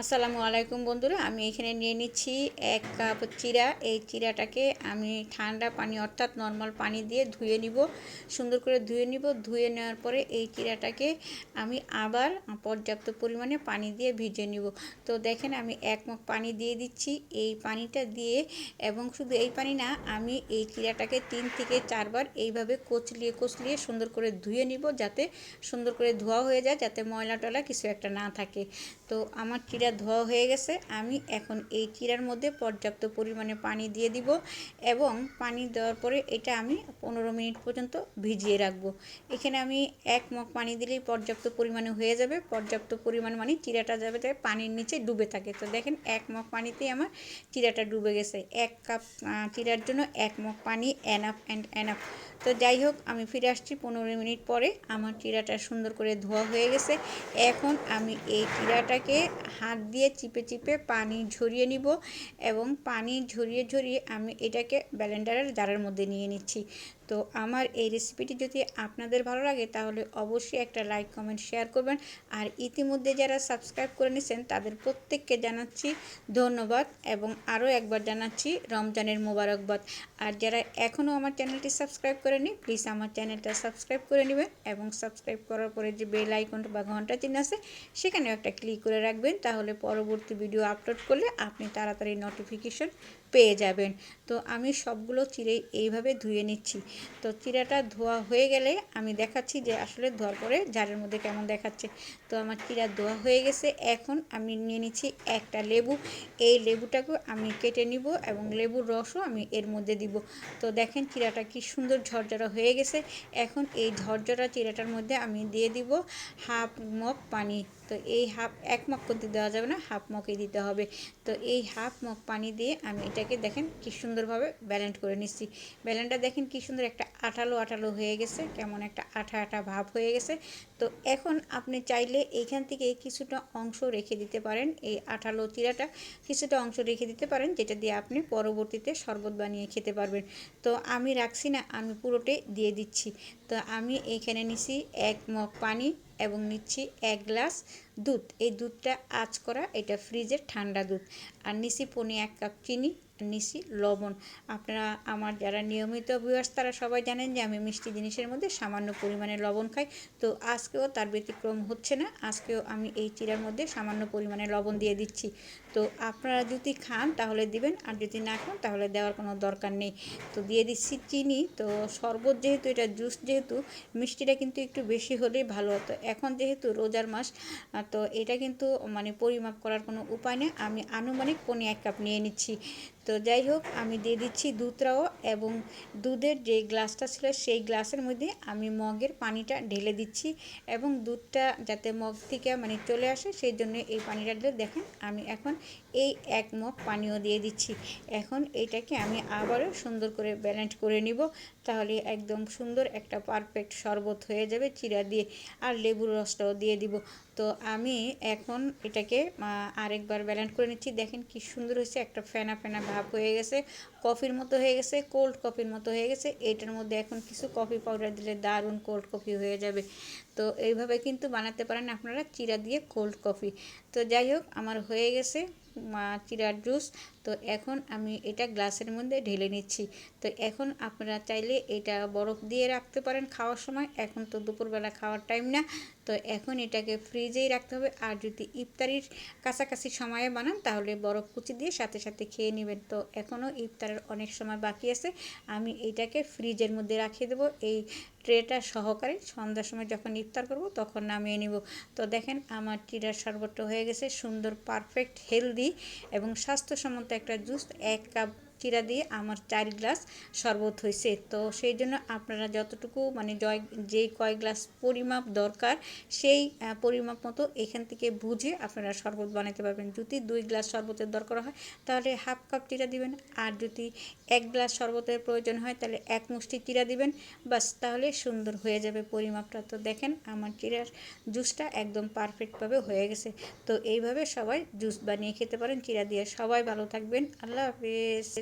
আসসালামু আলাইকুম বন্ধুরা, আমি এখানে নিয়ে নিচ্ছি এক কাপ চিরা। এই চিরাটাকে আমি ঠান্ডা পানি অর্থাৎ নর্মাল পানি দিয়ে ধুয়ে নিব, সুন্দর করে ধুয়ে নিব। ধুয়ে নেওয়ার পরে এই চিরাটাকে আমি আবার পর্যাপ্ত পরিমাণে পানি দিয়ে ভিজে নিব। তো দেখেন আমি এক মুখ পানি দিয়ে দিচ্ছি। এই পানিটা দিয়ে, এবং শুধু এই পানি না, আমি এই চিরাটাকে তিন থেকে চারবার এইভাবে কচলিয়ে কচলিয়ে সুন্দর করে ধুয়ে নিব, যাতে সুন্দর করে ধোয়া হয়ে যায়, যাতে ময়লা টলা কিছু একটা না থাকে। তো আমার চিরা চিরা ধোয়া হয়ে গেছে, আমি এখন এই চিরার মধ্যে পর্যাপ্ত পরিমাণে পানি দিয়ে দিব এবং পানি দেওয়ার পরে এটা আমি পনেরো মিনিট পর্যন্ত ভিজিয়ে রাখব। এখানে আমি এক মগ পানি দিলেই পর্যাপ্ত পরিমাণে হয়ে যাবে, পর্যাপ্ত পরিমাণ মানে চিরাটা যাবে তাই পানির নিচে ডুবে থাকে। তো দেখেন এক মগ পানিতেই আমার চিরাটা ডুবে গেছে। এক কাপ চিরার জন্য এক মগ পানি এনাফ অ্যান্ড এনাফ তো যাই হোক, আমি ফিরে আসছি পনেরো মিনিট পরে। আমার চিরাটা সুন্দর করে ধোয়া হয়ে গেছে। এখন আমি এই চিরাটাকে হাত দিয়ে চিপে চিপে পানি ঝরিয়ে নিব এবং পানি ঝরিয়ে ঝরিয়ে আমি এটাকে ব্যালেন্ডারের জারের মধ্যে নিয়ে নিচ্ছি। তো আমার এই রেসিপিটি যদি আপনাদের ভালো লাগে, তাহলে অবশ্যই একটা লাইক, কমেন্ট, শেয়ার করবেন। আর ইতিমধ্যে যারা সাবস্ক্রাইব করে নিয়েছেন তাদের প্রত্যেককে জানাচ্ছি ধন্যবাদ এবং আরও একবার জানাচ্ছি রমজানের মোবারকবাদ। আর যারা এখনও আমার চ্যানেলটি সাবস্ক্রাইব করেনি প্লিজ আমার চ্যানেলটা সাবস্ক্রাইব করে নেবেন এবং সাবস্ক্রাইব করার পরে যে বেল আইকনটা বা ঘণ্টা চিহ্ন আছে, সেখানেও একটা ক্লিক করে রাখবেন, তাহলে পরবর্তী ভিডিও আপলোড করলে আপনি তাড়াতাড়ি নোটিফিকেশন পেয়ে যাবেন। তো আমি সবগুলো চিড়ে এইভাবে ধুয়ে নিচ্ছি। তো চিরাটা ধোয়া হয়ে গেলে আমি দেখাচ্ছি যে আসলে ধোয়ার পরে ঝাড়ের মধ্যে কেমন দেখাচ্ছে। তো আমার চিরা ধোয়া হয়ে গেছে। এখন আমি নিয়ে নিচ্ছি একটা লেবু। এই লেবুটাকে আমি কেটে নিব এবং লেবুর রসও আমি এর মধ্যে দিব। তো দেখেন চিরাটা কি সুন্দর ঝরঝরা হয়ে গেছে। এখন এই ঝরঝরা চিরাটার মধ্যে আমি দিয়ে দিব হাফ মগ পানি। তো এই হাফ, এক মগ করতে দেওয়া যাবে না, হাফ মগই দিতে হবে। তো এই হাফ মগ পানি দিয়ে আমি এটাকে দেখেন কি সুন্দরভাবে ব্যালেন্ট করে নিচ্ছি। ব্যালেন্টটা দেখেন কি সুন্দর একটা আঠালো আঠালো হয়ে গেছে, কেমন একটা আঠা আঠা ভাব হয়ে গেছে। তো এখন আপনি চাইলে এইখান থেকে কিছুটা অংশ রেখে দিতে পারেন, এই আঠালো চিরাটা কিছুটা অংশ রেখে দিতে পারেন, যেটা দিয়ে আপনি পরবর্তীতে শরবত বানিয়ে খেতে পারবেন। তো আমি রাখছি না, আমি পুরোটাই দিয়ে দিচ্ছি। তো আমি এইখানে নিছি এক মগ পানি এবং নিচ্ছি এক গ্লাস দুধ। এই দুধটা আজ করা, এটা ফ্রিজের ঠান্ডা দুধ। আর নিচ্ছি পনে এক কাপ চিনি। নিছি, লবণ। আপনারা, আমার যারা নিয়মিত ভিউয়ার্স তারা সবাই জানেন যে আমি মিষ্টি জিনিসের মধ্যে সামান্য পরিমাণে লবণ খাই। তো আজকেও তার ব্যতিক্রম হচ্ছে না। আজকেও আমি এই চিরার মধ্যে সামান্য পরিমাণে লবণ দিয়ে দিচ্ছি। তো আপনারা যদি খান, তাহলে দিবেন, আর যদি না খান, তাহলে দেওয়ার কোনো দরকার নেই। তো দিয়ে দিচ্ছি চিনি। তো শরবত যেহেতু, এটা জুস যেহেতু, মিষ্টিটা কিন্তু একটু বেশি হলেই ভালো হতো। এখন যেহেতু রোজার মাস তো এটা কিন্তু মানে পরিমাপ করার কোনো উপায় নেই। আমি আনুমানিক পনি এক কাপ নিয়ে নিচ্ছি। তো যাই হোক, আমি দিয়ে দিচ্ছি দুধটাও এবং দুধের যে গ্লাসটা ছিল, সেই গ্লাসের মধ্যে আমি মগের পানিটা ঢেলে দিচ্ছি এবং দুধটা যাতে মগ থেকে মানে চলে আসে, সেই জন্য এই পানিটা ঢেলে দেখেন, আমি এখন এই এক মগ পানিও দিয়ে দিচ্ছি। এখন এইটাকে আমি আবারও সুন্দর করে ব্যালেন্স করে নিব, তাহলে একদম সুন্দর একটা পারফেক্ট শরবত হয়ে যাবে, চিরা দিয়ে, আর লেবুর রসটাও দিয়ে দিব। তো আমি এখন এটাকে আরেকবার ব্যালেন্ট করে নিচ্ছি। দেখেন কি সুন্দর হয়েছে, একটা ফেনা ফেনা ভাব হয়ে গেছে। কফির মতো হয়ে গেছে কোল্ড কফির মতো হয়ে গেছে। এটার মধ্যে এখন কিছু কফি পাউডার দিলে দারুণ কোল্ড কফি হয়ে যাবে। তো এইভাবে কিন্তু বানাতে পারেন আপনারা, চিরা দিয়ে কোল্ড কফি তো যাই হোক, আমার হয়ে গেছে চিরার জুস তো এখন আমি এটা গ্লাসের মধ্যে ঢেলে নিচ্ছি। তো এখন আপনারা চাইলে এটা বরফ দিয়ে রাখতে পারেন খাওয়ার সময়। এখন তো দুপুরবেলা খাওয়ার টাইম না। তো এখন এটাকে ফ্রিজেই রাখতে হবে। আর যদি ইফতারির কাছাকাছি সময়ে বানান, তাহলে বরফ কুচি দিয়ে সাথে সাথে খেয়ে নেবেন। তো এখনও ইফতারের অনেক সময় বাকি আছে। আমি এটাকে ফ্রিজের মধ্যে রাখিয়ে দেবো। এই ট্রেটা সহকারে সন্ধ্যার সময় যখন ইফতার করব, তখন নামিয়ে নিব। তো দেখেন আমার চিরার শরবতটা হয়ে গেছে। সুন্দর পারফেক্ট হেলদি এবং স্বাস্থ্যসম্মত একটা জুস এক কাপ চিরা দিয়ে আমার চার গ্লাস শরবত হয়েছে। তো সেই জন্য আপনারা যতটুকু মানে জয়, যেই কয় গ্লাস পরিমাপ দরকার, সেই পরিমাপ মতো এখান থেকে বুঝে আপনারা শরবত বানাতে পারবেন। যদি দুই গ্লাস শরবতের দরকার হয়, তাহলে হাফ কাপ চিরা দিবেন। আর যদি এক গ্লাস শরবতের প্রয়োজন হয়, তাহলে এক মুষ্টি চিরা দিবেন। বাস, তাহলে সুন্দর হয়ে যাবে পরিমাপটা। তো দেখেন, আমার চিরার জুসটা একদম পারফেক্টভাবে হয়ে গেছে। তো এইভাবে সবাই জুস বানিয়ে খেতে পারেন। চিরা দিয়ে সবাই ভালো থাকবেন। আল্লাহ হাফিজ।